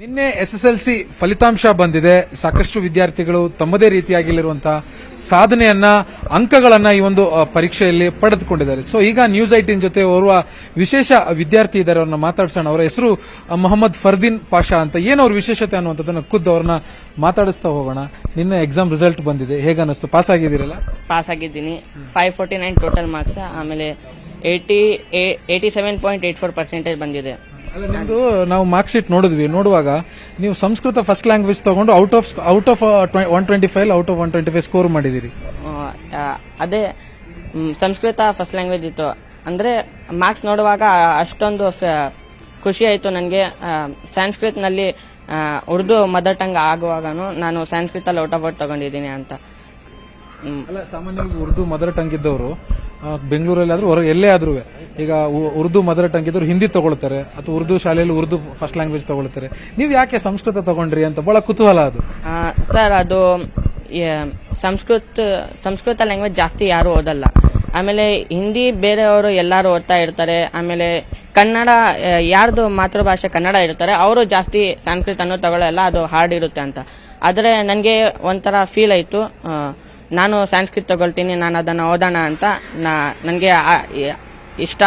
ನಿನ್ನೆ S S L C ಫಲಿತಾಂಶ ಬಂದಿದೆ. ಸಾಕಷ್ಟು ವಿದ್ಯಾರ್ಥಿಗಳು ತಮ್ಮದೇ ರೀತಿಯಾಗಿರುವಂತಹ ಸಾಧನೆಯನ್ನ, ಅಂಕಗಳನ್ನ ಈ ಒಂದು ಪರೀಕ್ಷೆಯಲ್ಲಿ ಪಡೆದುಕೊಂಡಿದ್ದಾರೆ. ಸೊ ಈಗ ನ್ಯೂಸ್ ಐಟಿನ್ ಜೊತೆ ಓರ್ವ ವಿಶೇಷ ವಿದ್ಯಾರ್ಥಿ ಇದ್ದಾರೆ. ಅವ್ರನ್ನ ಮಾತಾಡ್ಸೋಣ. ಅವರ ಹೆಸರು ಮೊಹಮ್ಮದ್ ಫರ್ದೀನ್ ಪಾಷಾ ಅಂತ. ಏನು ಅವ್ರ ವಿಶೇಷತೆ ಅನ್ನುವಂಥದ್ದನ್ನ ಖುದ್ದು ಅವ್ರನ್ನ ಮಾತಾಡಿಸ್ತಾ ಹೋಗೋಣ. ನಿನ್ನೆ ಎಕ್ಸಾಮ್ ರಿಸಲ್ಟ್ ಬಂದಿದೆ. ಹೇಗನ್ನಿಸ್ತು ಪಾಸ್ ಆಗಿದ್ದೀರಲ್ಲ? ಪಾಸ್ ಆಗಿದ್ದೀನಿ. Five forty nine total marks ಆಮೇಲೆ eighty eighty seven point eight four percentage ಬಂದಿದೆ. ನಿಮ್ದು ನಾವು ಮಾರ್ಕ್ ಶೀಟ್ ನೋಡಿದ್ವಿ, ನೋಡುವಾಗ ನೀವು ಸಂಸ್ಕೃತ ಫಸ್ಟ್ ಲ್ಯಾಂಗ್ವೇಜ್ ತಗೊಂಡು out of out of one twenty five out of one twenty five score ಮಾಡಿದಿರಿ ಅದೇ ಸಂಸ್ಕೃತ ಫಸ್ಟ್ ಲ್ಯಾಂಗ್ವೇಜ್ ಇತ್ತು. ಅಂದ್ರೆ ಮಾರ್ಕ್ಸ್ ನೋಡುವಾಗ ಅಷ್ಟೊಂದು ಖುಷಿ ಆಯಿತು ನನಗೆ. ಸಂಸ್ಕೃತ್ನಲ್ಲಿ ಉರ್ದು ಮದರ್ ಟಂಗ್ ಆಗುವಾಗನು ನಾನು ಸಂಸ್ಕೃತಲ್ಲಿ ಔಟ್ ಆಫ್ ಔಟ್ ತಗೊಂಡಿದ್ದೀನಿ ಅಂತ. ಅಲ್ಲ, ಸಾಮಾನ್ಯವಾಗಿ ಉರ್ದು ಮದರ್ ಟಂಗ್ ಇದ್ದವರು ಬೆಂಗಳೂರಲ್ಲಿ ಆದ್ರೂ ಹೊರಗೆ ಎಲ್ಲೇ ಆದ್ರೂ ಈಗ ಉರ್ದು ಮದರ್ ಟಂಗ್ ಇದ್ದವರು ಹಿಂದಿ ತಗೊಳ್ತಾರೆ, ಅಥವಾ ಉರ್ದು ಶಾಲೆಯಲ್ಲಿ ಉರ್ದು ಫಸ್ಟ್ ಲ್ಯಾಂಗ್ವೇಜ್ ತಗೊಳ್ತಾರೆ. ನೀವು ಯಾಕೆ ಸಂಸ್ಕೃತ ತಗೊಂಡ್ರಿ ಅಂತ ಬಹಳ ಕುತೂಹಲ ಅದು. ಸರ್, ಅದು ಸಂಸ್ಕೃತ ಸಂಸ್ಕೃತ ಲ್ಯಾಂಗ್ವೇಜ್ ಜಾಸ್ತಿ ಯಾರು ಓದಲ್ಲ. ಆಮೇಲೆ ಹಿಂದಿ ಬೇರೆಯವರು ಎಲ್ಲರೂ ಓದ್ತಾ ಇರ್ತಾರೆ. ಆಮೇಲೆ ಕನ್ನಡ ಯಾರ್ದು ಮಾತೃಭಾಷೆ ಕನ್ನಡ ಇರ್ತಾರೆ, ಅವರು ಜಾಸ್ತಿ ಸಂಸ್ಕೃತನೂ ತಗೊಳ್ಳಲ್ಲ, ಅದು ಹಾರ್ಡ್ ಇರುತ್ತೆ ಅಂತ. ಆದರೆ ನನಗೆ ಒಂಥರ ಫೀಲ್ ಆಯಿತು. ನಾನು ಸಂಸ್ಕೃತ ತಗೊಳ್ತೀನಿ, ನಾನು ಅದನ್ನು ಓದೋಣ ಅಂತ ನಾ, ನನಗೆ ಇಷ್ಟ,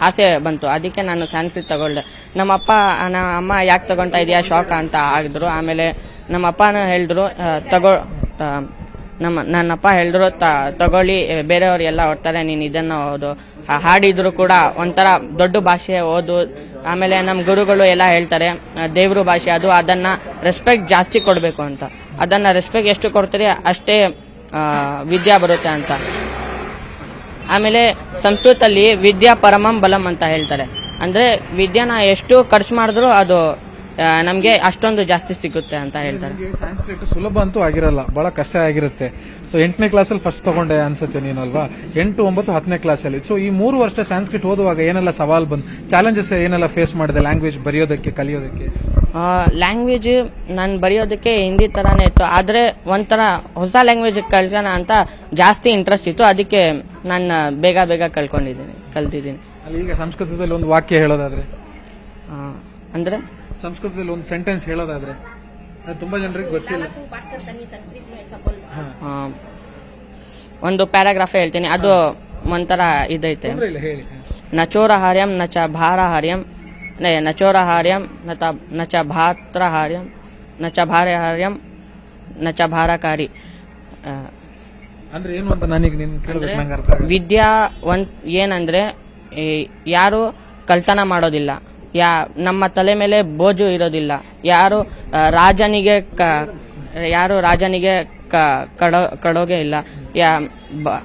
ಆಸೆ ಬಂತು. ಅದಕ್ಕೆ ನಾನು ಸಂಸ್ಕೃತ ತಗೊಳ್ದೆ. ನಮ್ಮಪ್ಪ, ನಮ್ಮ ಅಮ್ಮ ಯಾಕೆ ತಗೊಂತಾ ಇದೆಯಾ, ಶಾಕ್ ಅಂತ ಆಗಿದ್ರು. ಆಮೇಲೆ ನಮ್ಮ ಅಪ್ಪನೂ ಹೇಳಿದ್ರು ತಗೋ ನಮ್ಮ, ನನ್ನಪ್ಪ ಹೇಳಿದ್ರು, ತ- ತಗೊಳ್ಳಿ ಬೇರೆಯವ್ರು ಎಲ್ಲ ಓದ್ತಾರೆ ನೀನು ಇದನ್ನು ಓದು. ಹಾಡಿದ್ರು ಕೂಡ ಒಂಥರ ದೊಡ್ಡ ಭಾಷೆ ಓದು. ಆಮೇಲೆ ನಮ್ಮ ಗುರುಗಳು ಎಲ್ಲ ಹೇಳ್ತಾರೆ ದೇವ್ರ ಭಾಷೆ, ಅದು ಅದನ್ನು ರೆಸ್ಪೆಕ್ಟ್ ಜಾಸ್ತಿ ಕೊಡಬೇಕು ಅಂತ. ಅದನ್ನು ರೆಸ್ಪೆಕ್ಟ್ ಎಷ್ಟು ಕೊಡ್ತೀರಿ, ಅಷ್ಟೇ ವಿದ್ಯಾ ಬರುತ್ತೆ ಅಂತ. ಆಮೇಲೆ ಸಂಸ್ಕೃತಲ್ಲಿ ವಿದ್ಯಾ ಪರಮಂ ಬಲಂ ಅಂತ ಹೇಳ್ತಾರೆ. ಅಂದ್ರೆ ವಿದ್ಯಾನ ಎಷ್ಟು ಖರ್ಚು ಮಾಡಿದ್ರು ಅದು ನಮಗೆ ಅಷ್ಟೊಂದು ಜಾಸ್ತಿ ಸಿಗುತ್ತೆ ಅಂತ ಹೇಳ್ತಾರೆ. ಸಂಸ್ಕೃತ ಸುಲಭ ಅಂತೂ ಆಗಿರಲ್ಲ, ಬಹಳ ಕಷ್ಟ ಆಗಿರುತ್ತೆ. ಸೊ ಎಂಟನೇ ಕ್ಲಾಸಲ್ಲಿ ಫಸ್ಟ್ ತಗೊಂಡೆ ಅನ್ಸುತ್ತೆ ನೀನಲ್ವಾ? ಎಂಟು, ಒಂಬತ್ತು, ಹತ್ತನೇ ಕ್ಲಾಸಲ್ಲಿ ಸೊ ಈ ಮೂರು ವರ್ಷ ಸಂಸ್ಕೃತ ಓದುವಾಗ ಏನೆಲ್ಲ ಸವಾಲ್ ಬಂದು ಚಾಲೆಂಜಸ್ ಏನೆಲ್ಲ ಫೇಸ್ ಮಾಡಿದೆ ಲ್ಯಾಂಗ್ವೇಜ್ ಬರೆಯೋದಕ್ಕೆ, ಕಲಿಯೋದಕ್ಕೆ? ಲ್ಯಾಂಗ್ವೇಜ್ ನಾನು ಬರೆಯೋದಕ್ಕೆ ಹಿಂದಿ ತರಾನೇ ಇತ್ತು. ಆದರೆ ಒಂಥರ ಹೊಸ ಲ್ಯಾಂಗ್ವೇಜ್ ಕಲ್ಕೋಣ ಅಂತ ಜಾಸ್ತಿ ಇಂಟ್ರೆಸ್ಟ್ ಇತ್ತು. ಅದಕ್ಕೆ ನಾನು ಬೇಗ ಬೇಗ ಕಲ್ಕೊಂಡಿದ್ದೀನಿ ಕಲ್ತಿದ್ದೀನಿ. ಈಗ ಸಂಸ್ಕೃತದಲ್ಲಿ ಒಂದು ವಾಕ್ಯ ಹೇಳೋದಾದ್ರೆ? ಅಂದ್ರೆ? ಸಂಸ್ಕೃತದಲ್ಲಿ ಒಂದು ಸೆಂಟೆನ್ಸ್ ಹೇಳೋದಾದ್ರೆ? ತುಂಬಾ ಜನರಿಗೆ ಗೊತ್ತಿಲ್ಲ. ಒಂದು ಪ್ಯಾರಾಗ್ರಾಫ್ ಹೇಳ್ತೀನಿ. ಅದು ಒಂಥರ ಇದೈತೆ. ನಚೋರ ಇಲ್ಲ ನಚ ಭಾರ ನ ಚ ಭಾರಹಾರ್ಯಂ ನೇ ನಚೋರಹಾರ್ಯಂ ನತ ನಚ ನ ಚ ಭಾತ್ರಹಾರ್ಯಂ ನ ಚ ಭಾರ್ಯಹಾರ್ಯಂ ನ ಚ ಭಾರಕಾರಿ ಅಂದ್ರೆ ಏನು ಅಂತ ನನಗೆ ನಿನ್ ಕೇಳ್ಬೇಕು ನಂಗೆ ಅರ್ಥ ಆಗಲ್ಲ. ವಿದ್ಯಾ ಒಂದ್ ಏನಂದ್ರೆ ಈ ಯಾರು ಕಳ್ತನ ಮಾಡೋದಿಲ್ಲ. ಯಾ ನಮ್ಮ ತಲೆ ಮೇಲೆ ಬೋಜು ಇರೋದಿಲ್ಲ. ಯಾರು ಆ, ರಾಜನಿಗೆ ಕ- ಯಾರು ರಾಜನಿಗೆ ಕ- ಕಡೋ ಕಡೋಗೆ ಇಲ್ಲ. ಯಾ ಬ-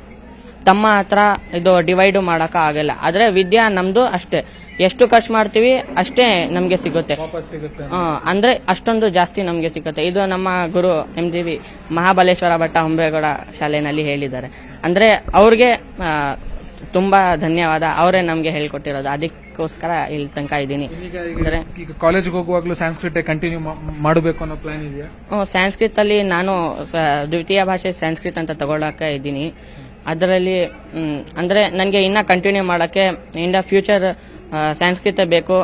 ತಮ್ಮ ಹತ್ರ ಇದು ಡಿವೈಡ್ ಮಾಡಕ ಆಗಲ್ಲ. ಆದ್ರೆ ವಿದ್ಯಾ ನಮ್ದು ಅಷ್ಟೇ. ಎಷ್ಟು ಖರ್ಚು ಮಾಡ್ತೀವಿ ಅಷ್ಟೇ ನಮ್ಗೆ ಸಿಗುತ್ತೆ. ಅಂದರೆ ಅಷ್ಟೊಂದು ಜಾಸ್ತಿ ನಮಗೆ ಸಿಗುತ್ತೆ. ಇದು ನಮ್ಮ ಗುರು M G V Mahabaleshwara Bhatta Hombegowda ಶಾಲೆಯಲ್ಲಿ ಹೇಳಿದ್ದಾರೆ. ಅಂದ್ರೆ ಅವ್ರಿಗೆ ತುಂಬಾ ಧನ್ಯವಾದ. ಅವರೇ ನಮಗೆ ಹೇಳ್ಕೊಟ್ಟಿರೋದು. ಅದಕ್ಕೋಸ್ಕರ ಇಲ್ಲಿ ತನಕ ಇದ್ದೀನಿ. ಈಗ ಹೋಗುವಾಗಲೂ ಈಗ ಕಾಲೇಜ್ಗೆ ಹೋಗುವಾಗ್ಲೂ ಸಂಸ್ಕೃತ ಕಂಟಿನ್ಯೂ ಮಾಡಬೇಕು ಅನ್ನೋ ಪ್ಲಾನ್ ಇದೆಯಾ? ಸಂಸ್ಕೃತ ಅಲ್ಲಿ ನಾನು ದ್ವಿತೀಯ ಭಾಷೆ ಸಂಸ್ಕೃತ ಅಂತ ತಗೊಳಕ್ಕೆ ಇದ್ದೀನಿ. ಅದರಲ್ಲಿ ಅಂದರೆ ನನಗೆ ಇನ್ನೂ ಕಂಟಿನ್ಯೂ ಮಾಡೋಕ್ಕೆ ಇನ್ನ ಫ್ಯೂಚರ್ ಸಂಸ್ಕೃತ ಬೇಕು.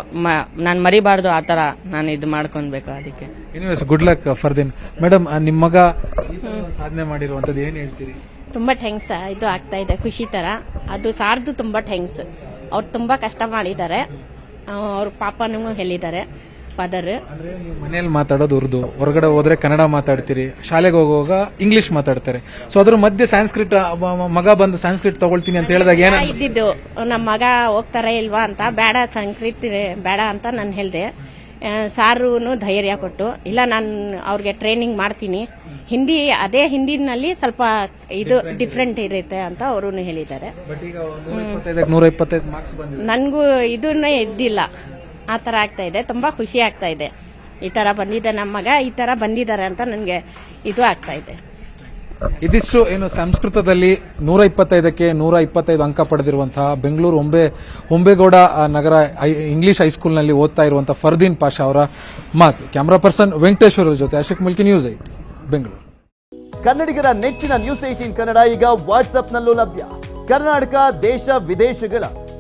ನಾನು ಮರಿಬಾರ್ದು ಆ ಥರ ನಾನು ಇದು ಮಾಡ್ಕೊಬೇಕು ಅದಕ್ಕೆ. Anyways good luck Fardin madam ನಿಮ್ಮ ಮಗ ಸಾಧನೆ ಮಾಡಿರುವಂತದ್ದು ಏನು ಹೇಳ್ತೀರಿ? ತುಂಬ ಥ್ಯಾಂಕ್ಸ್ ಇದು ಆಗ್ತಾ ಇದೆ ಖುಷಿ ತರ. ಅದು ಸಾರ್ದು ತುಂಬ ಥ್ಯಾಂಕ್ಸ್ ಅವ್ರು ತುಂಬ ಕಷ್ಟ ಮಾಡಿದ್ದಾರೆ. ಅವ್ರ ಪಾಪನೂ ಹೇಳಿದ್ದಾರೆ. ಫಾದರ್ ಅಂದ್ರೆ ನೀವು ಮನೇಲಿ ಮಾತಾಡೋದು ಉರ್ದು. ಹೊರಗಡೆ ಹೋದ್ರೆ ಕನ್ನಡ ಮಾತಾಡ್ತೀರಿ. ಶಾಲೆಗೆ ಹೋಗುವಾಗ ಇಂಗ್ಲಿಷ್ ಮಾತಾಡ್ತಾರೆ. ಸೊ ಅದ್ರ ಮಧ್ಯೆ ಸಂಸ್ಕೃತ ಮಗ ಬಂದು ಸಂಸ್ಕೃತ ತಗೊಳ್ತೀನಿ ಅಂತ ಹೇಳಿದಾಗ ಏನ ಇದ್ದಿದ್ದು ನಮ್ಮ ಮಗ ಹೋಗ್ತಾರೆ ಇಲ್ವಾ ಅಂತ ಬೇಡ ಸಂಸ್ಕೃತಿ ಬೇಡ ಅಂತ ನಾನು ಹೇಳಿದೆ. ಸಾರು ಧೈರ್ಯ ಕೊಟ್ಟು ಇಲ್ಲ ನಾನು ಅವ್ರಿಗೆ ಟ್ರೈನಿಂಗ್ ಮಾಡ್ತೀನಿ. ಹಿಂದಿ ಅದೇ ಹಿಂದಿನಲ್ಲಿ ಸ್ವಲ್ಪ ಇದು ಡಿಫ್ರೆಂಟ್ ಇರುತ್ತೆ ಅಂತ ಅವರು ಹೇಳಿದ್ದಾರೆ. ನನಗೂ ಇದನ್ನೇ ಇದ್ದಿಲ್ಲ. ಆ ಥರ ಆಗ್ತಾ ಇದೆ. ತುಂಬ ಖುಷಿ ಆಗ್ತಾ ಇದೆ. ಈ ಥರ ಬಂದಿದೆ ನಮ್ಮ ಮಗ ಈ ಥರ ಬಂದಿದ್ದಾರೆ ಅಂತ ನನಗೆ ಇದು ಆಗ್ತಾ ಇದೆ. ಇದಿಷ್ಟು ಏನು ಸಂಸ್ಕೃತದಲ್ಲಿ ನೂರ ಇಪ್ಪತ್ತೈದಕ್ಕೆ ನೂರ ಇಪ್ಪತ್ತೈದು ಅಂಕ ಪಡೆದಿರುವಂತಹ ಬೆಂಗಳೂರು ಒಂಬೆ ಒಂಬೇಗೌಡ ನಗರ ಐ- ಇಂಗ್ಲಿಷ್ ಹೈಸ್ಕೂಲ್ನಲ್ಲಿ ಓದ್ತಾ ಇರುವಂತಹ ಫರ್ದೀನ್ ಪಾಷಾ ಅವರ ಮಾತು. ಕ್ಯಾಮರಾ ಪರ್ಸನ್ ವೆಂಕಟೇಶ್ವರ ಜೊತೆ ಅಶೋಕ್ ಮುಲ್ಕಿ ನ್ಯೂಸ್ ಐಟ್ ಬೆಂಗಳೂರು. ಕನ್ನಡಿಗರ ನೆಚ್ಚಿನ ನ್ಯೂಸ್ ಏಟೀನ್ ಕನ್ನಡ ಈಗ ವಾಟ್ಸ್ಆಪ್ನಲ್ಲೂ ಲಭ್ಯ. ಕರ್ನಾಟಕ ದೇಶ ವಿದೇಶಗಳ